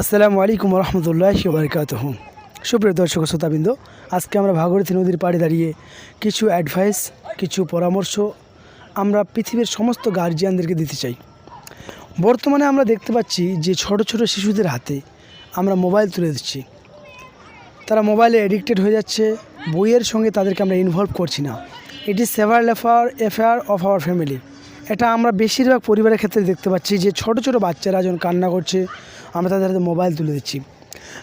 আসসালামু আলাইকুম রহমতুল্লাহ বারকাত সুপ্রিয় দর্শক শ্রোতাবৃন্দ, আজকে আমরা ভাগীরথী নদীর পাড়ে দাঁড়িয়ে কিছু অ্যাডভাইস কিছু পরামর্শ আমরা পৃথিবীর সমস্ত গার্জিয়ানদেরকে দিতে চাই। বর্তমানে আমরা দেখতে পাচ্ছি যে ছোট ছোট শিশুদের হাতে আমরা মোবাইল তুলে দিচ্ছি। তারা মোবাইলে অ্যাডিক্টেড হয়ে যাচ্ছে, বইয়ের সঙ্গে তাদেরকে আমরা ইনভলভ করছি না। ইট ইজ সেভার লেফার অ্যাফেয়ার অফ আওয়ার ফ্যামিলি এটা আমরা বেশিরভাগ পরিবারের ক্ষেত্রে দেখতে পাচ্ছি যে ছোট ছোট বাচ্চারা যখন কান্না করছে আমরা তাদের হাতে মোবাইল তুলে দিচ্ছি।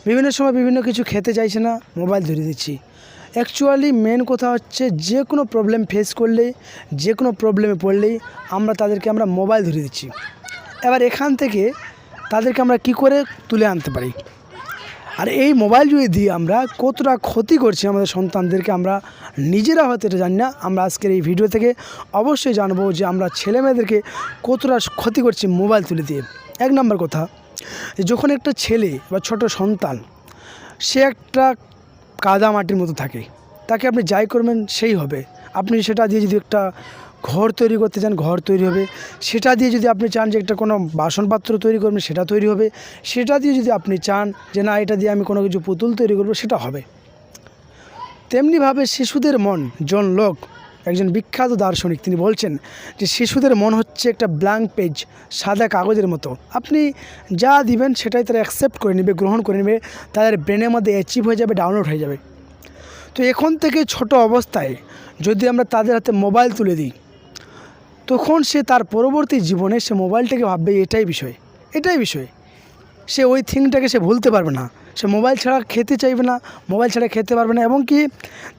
বিভিন্ন সময় বিভিন্ন কিছু খেতে চাইছে না, মোবাইল ধরে দিচ্ছি। অ্যাকচুয়ালি মেন কথা হচ্ছে যে কোনো প্রবলেম ফেস করলেই, যে কোনো প্রবলেমে পড়লেই আমরা তাদেরকে আমরা মোবাইল ধরে দিচ্ছি। এবার এখান থেকে তাদেরকে আমরা কি করে তুলে আনতে পারি? আর এই মোবাইল যদি দিই আমরা কতটা ক্ষতি করছি আমাদের সন্তানদেরকে আমরা নিজেরা হয়তো এটা জানি না, আমরা আজকের এই ভিডিও থেকে অবশ্যই জানব যে আমরা ছেলে মেয়েদেরকে কতটা ক্ষতি করছি মোবাইল তুলে দিয়ে। এক নম্বর কথা যখন একটা ছেলে বা ছোট সন্তান, সে একটা কাদা মাটির মতো থাকে, তাকে আপনি যাই করবেন সেই হবে। আপনি সেটা দিয়ে যদি একটা ঘর তৈরি করতে চান, ঘর তৈরি হবে। সেটা দিয়ে যদি আপনি চান যে একটা কোনো বাসনপাত্র তৈরি করবেন, সেটা তৈরি হবে। সেটা দিয়ে যদি আপনি চান যে না, এটা দিয়ে আমি কোনো কিছু পুতুল তৈরি করব, সেটা হবে। তেমনিভাবে শিশুদের মন, জন লোক একজন বিখ্যাত দার্শনিক, তিনি বলছেন যে শিশুদের মন হচ্ছে একটা ব্ল্যাঙ্ক পেজ সাদা কাগজের মতো। আপনি যা দিবেন সেটাই তারা অ্যাকসেপ্ট করে নেবে, গ্রহণ করে নেবে, তাদের ব্রেনের মধ্যে অ্যাচিভ হয়ে যাবে ডাউনলোড হয়ে যাবে। তো এখন থেকে ছোট অবস্থায় যদি আমরা তাদের হাতে মোবাইল তুলে দিই, তখন সে তার পরবর্তী জীবনে সে মোবাইলটাকে ভাববে, এটাই বিষয় এটাই বিষয়। সে ওই থিংটাকে সে ভুলতে পারবে না। সে মোবাইল ছাড়া খেতে চাইবে না, মোবাইল ছাড়া খেতে পারবে না, এবং কি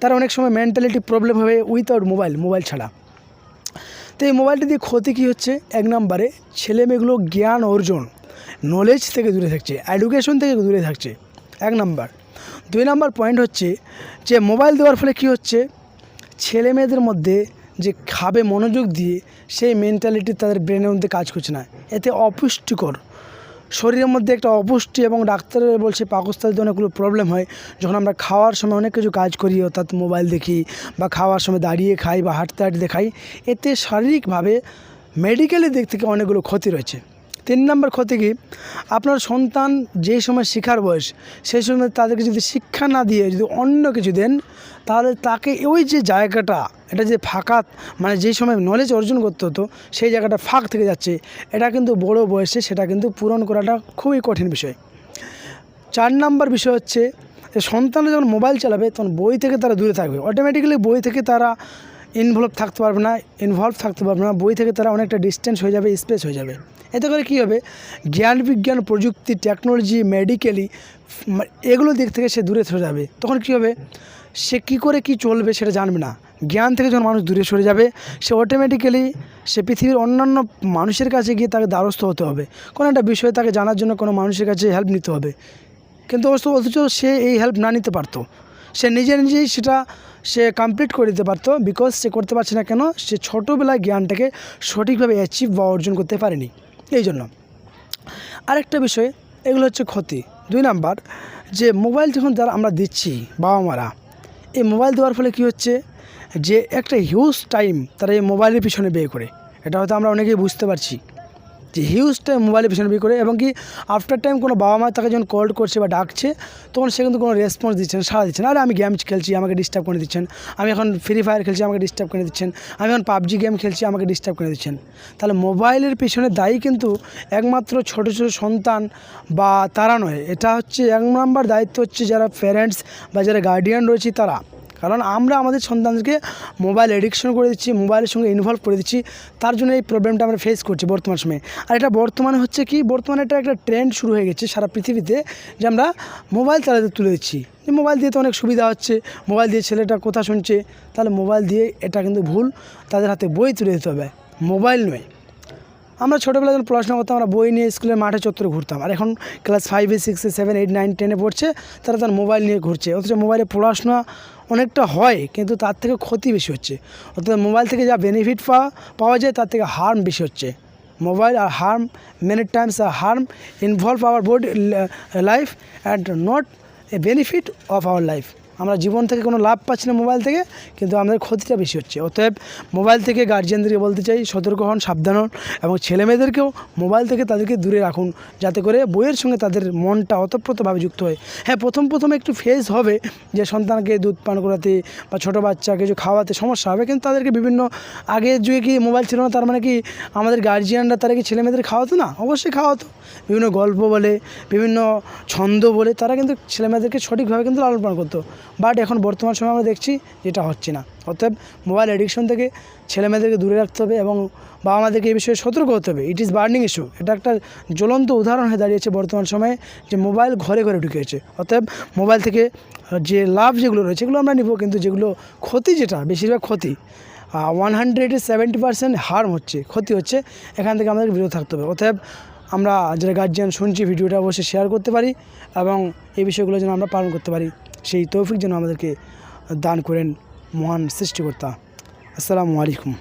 তার অনেক সময় মেন্টালিটি প্রবলেম হবে উইথাউট মোবাইল মোবাইল ছাড়া। তো এই মোবাইলটি দিয়ে ক্ষতি কী হচ্ছে? এক নম্বরে ছেলে মেয়েগুলো জ্ঞান অর্জন নলেজ থেকে দূরে থাকছে এডুকেশন থেকে দূরে থাকছে, এক নাম্বার। দুই নাম্বার পয়েন্ট হচ্ছে যে মোবাইল দেওয়ার ফলে কী হচ্ছে? ছেলে মেয়েদের মধ্যে যে খাবে মনোযোগ দিয়ে, সেই মেন্টালিটি তাদের ব্রেনের মধ্যে কাজ করছে না। এতে অপুষ্টিকর শরীরের মধ্যে একটা অপুষ্টি এবং ডাক্তারের বলছে পাকস্থলীতে অনেকগুলো প্রবলেম হয়। যখন আমরা খাওয়ার সময় অনেক কিছু কাজ করি, অর্থাৎ মোবাইল দেখি বা খাওয়ার সময় দাঁড়িয়ে খাই বা হাঁটতে হাঁটতে খাই এতে শারীরিকভাবে মেডিকেলের দিক থেকে অনেকগুলো ক্ষতি রয়েছে। তিন নম্বর ক্ষতি কি? আপনার সন্তান যেই সময় শেখার বয়স, সেই সময় তাদেরকে যদি শিক্ষা না দিয়ে যদি অন্য কিছু দেন, তাহলে তাকে ওই যে জায়গাটা, এটা যে ফাঁকা মানে যেই সময় নলেজ অর্জন করতে হতো, সেই জায়গাটা ফাঁক থেকে যাচ্ছে, এটা কিন্তু বড় বয়সে সেটা কিন্তু পূরণ করাটা খুবই কঠিন বিষয়। চার নাম্বার বিষয় হচ্ছে, যে সন্তানরা যখন মোবাইল চালাবে, তখন বই থেকে তারা দূরে থাকবে। অটোমেটিক্যালি বই থেকে তারা ইনভলভ থাকতে পারবে না ইনভলভ থাকতে পারবে না, বই থেকে তারা অনেকটা ডিস্টেন্স হয়ে যাবে স্পেস হয়ে যাবে। এতে করে কী হবে? জ্ঞান বিজ্ঞান, প্রযুক্তি টেকনোলজি মেডিকেলি এগুলো দিক থেকে সে দূরে সরে যাবে। তখন কী হবে? সে কী করে কি চলবে সেটা জানবে না। জ্ঞান থেকে যখন মানুষ দূরে সরে যাবে, সে অটোমেটিক্যালি সে পৃথিবীর অন্যান্য মানুষের কাছে গিয়ে তাকে দ্বারস্থ হতে হবে। কোনো একটা বিষয়ে তাকে জানার জন্য কোনো মানুষের কাছে হেল্প নিতে হবে। কিন্তু অবশ্য, অথচ সে এই হেল্প না নিতে পারতো। সে নিজে নিজেই সেটা সে কমপ্লিট করে দিতে পারতো বিকজ সে করতে পারছে না কেন? সে ছোটোবেলায় জ্ঞানটাকে সঠিকভাবে অ্যাচিভ বা অর্জন করতে পারেনি। এই জন্য। আরেকটা বিষয়, এগুলো হচ্ছে ক্ষতি। দুই নাম্বার, যে মোবাইল যখন যারা আমরা দিচ্ছি বাবা মারা, এই মোবাইল দেওয়ার ফলে কি হচ্ছে? যে একটা হিউজ টাইম তারা এই মোবাইলের পিছনে ব্যয় করে। এটা হয়তো আমরা অনেকেই বুঝতে পারছি। হিউজ টাইম মোবাইলের পিছনে ব্যয় করে এবং কি আফটার টাইম কোনো বাবা মা তাকে যখন কল করছে বা ডাকছে, তখন সে কিন্তু কোনো রেসপন্স দিচ্ছে না, সাড়া দিচ্ছে না। আরে আমি গেম খেলছি, আমাকে ডিস্টার্ব করে দিচ্ছেন। আমি এখন ফ্রি ফায়ার খেলছি, আমাকে ডিস্টার্ব করে দিচ্ছেন। আমি এখন পাবজি গেম খেলছি, আমাকে ডিস্টার্ব করে দিচ্ছেন। তাহলে মোবাইলের পিছনে দায়ী কিন্তু একমাত্র ছোট ছোট সন্তান বা তারা নয়। এটা হচ্ছে এক নম্বর দায়িত্ব হচ্ছে যারা প্যারেন্টস বা যারা গার্ডিয়ান রয়েছে তারা। কারণ আমরা আমাদের সন্তানদেরকে মোবাইল এডিকশন করে দিচ্ছি মোবাইলের সঙ্গে ইনভলভ করে দিচ্ছি, তার জন্য এই প্রবলেমটা আমরা ফেস করছি বর্তমান সময়ে। আর এটা বর্তমানে হচ্ছে কি, বর্তমানে এটা একটা ট্রেন্ড শুরু হয়ে গেছে সারা পৃথিবীতে, যে আমরা মোবাইল চালাতে তুলে দিচ্ছি। মোবাইল দিয়ে তো অনেক সুবিধা হচ্ছে মোবাইল দিয়ে ছেলেটা কথা শুনছে, তাহলে মোবাইল দিয়ে এটা কিন্তু ভুল, তাদের হাতে বই তুলে দিতে হবে। মোবাইল নয়। আমরা ছোটোবেলায় যখন পড়াশোনা করতাম, আমরা বই নিয়ে স্কুলের মাঠে চত্বরে ঘুরতাম। আর এখন ক্লাস ফাইভে সিক্সে সেভেন এইট নাইন টেনে পড়ছে, তারা তার মোবাইল নিয়ে ঘুরছে। অথচ মোবাইলে পড়াশোনা অনেকটা হয়, কিন্তু তার থেকে ক্ষতি বেশি হচ্ছে। অর্থাৎ মোবাইল থেকে যা বেনিফিট পাওয়া পাওয়া যায়, তার থেকে হার্ম বেশি হচ্ছে। মোবাইল আর harm many times R harm involve our body life and not a benefit of our life আমরা জীবন থেকে কোনো লাভ পাচ্ছি না মোবাইল থেকে, কিন্তু আমাদের ক্ষতিটা বেশি হচ্ছে। অতএব মোবাইল থেকে গার্জিয়ানদেরকে বলতে চাই, সতর্ক হন, সাবধান হন এবং ছেলেমেয়েদেরকেও মোবাইল থেকে তাদেরকে দূরে রাখুন, যাতে করে বইয়ের সঙ্গে তাদের মনটা অতপ্রতভাবে যুক্ত হয়। হ্যাঁ প্রথম প্রথম একটু ফেজ হবে যে সন্তানকে দুধ পান করাতে বা ছোটো বাচ্চা কিছু খাওয়াতে সমস্যা হবে, কিন্তু তাদেরকে বিভিন্ন আগের যুগে কি মোবাইল ছিল না, তার মানে কি আমাদের গার্জিয়ানরা তারা কি ছেলেমেয়েদের খাওয়াতো? না, অবশ্যই খাওয়াতো। বিভিন্ন গল্প বলে, বিভিন্ন ছন্দ বলে তারা কিন্তু ছেলেমেয়েদেরকে সঠিকভাবে কিন্তু লালন পালন করতো। বাট এখন বর্তমান সময় আমরা দেখছি যেটা হচ্ছে না। অতএব মোবাইল অ্যাডিকশন থেকে ছেলেমেয়েদেরকে দূরে রাখতে হবে এবং বাবা মাদেরকে এই বিষয়ে সতর্ক হতে হবে। ইট ইজ বার্নিং ইস্যু এটা একটা জ্বলন্ত উদাহরণ হয়ে দাঁড়িয়েছে বর্তমান সময়ে যে মোবাইল ঘরে ঘরে ঢুকেছে অতএব মোবাইল থেকে যে লাভ যেগুলো রয়েছে এগুলো আমরা নিব, কিন্তু যেগুলো ক্ষতি যেটা, বেশিরভাগ ক্ষতি ওয়ান হান্ড্রেডে সেভেন্টি পার্সেন্ট হার্ম হচ্ছে। ক্ষতি হচ্ছে, এখান থেকে আমাদের বিরত থাকতে হবে। অতএব আমরা যারা গার্জিয়ান শুনছি, ভিডিওটা অবশ্যই শেয়ার করতে পারি এবং এই বিষয়গুলো যেন আমরা পালন করতে পারি। সেই তৌফিক যেন আমাদেরকে দান করেন মহান সৃষ্টিকর্তা। আসসালামু আলাইকুম।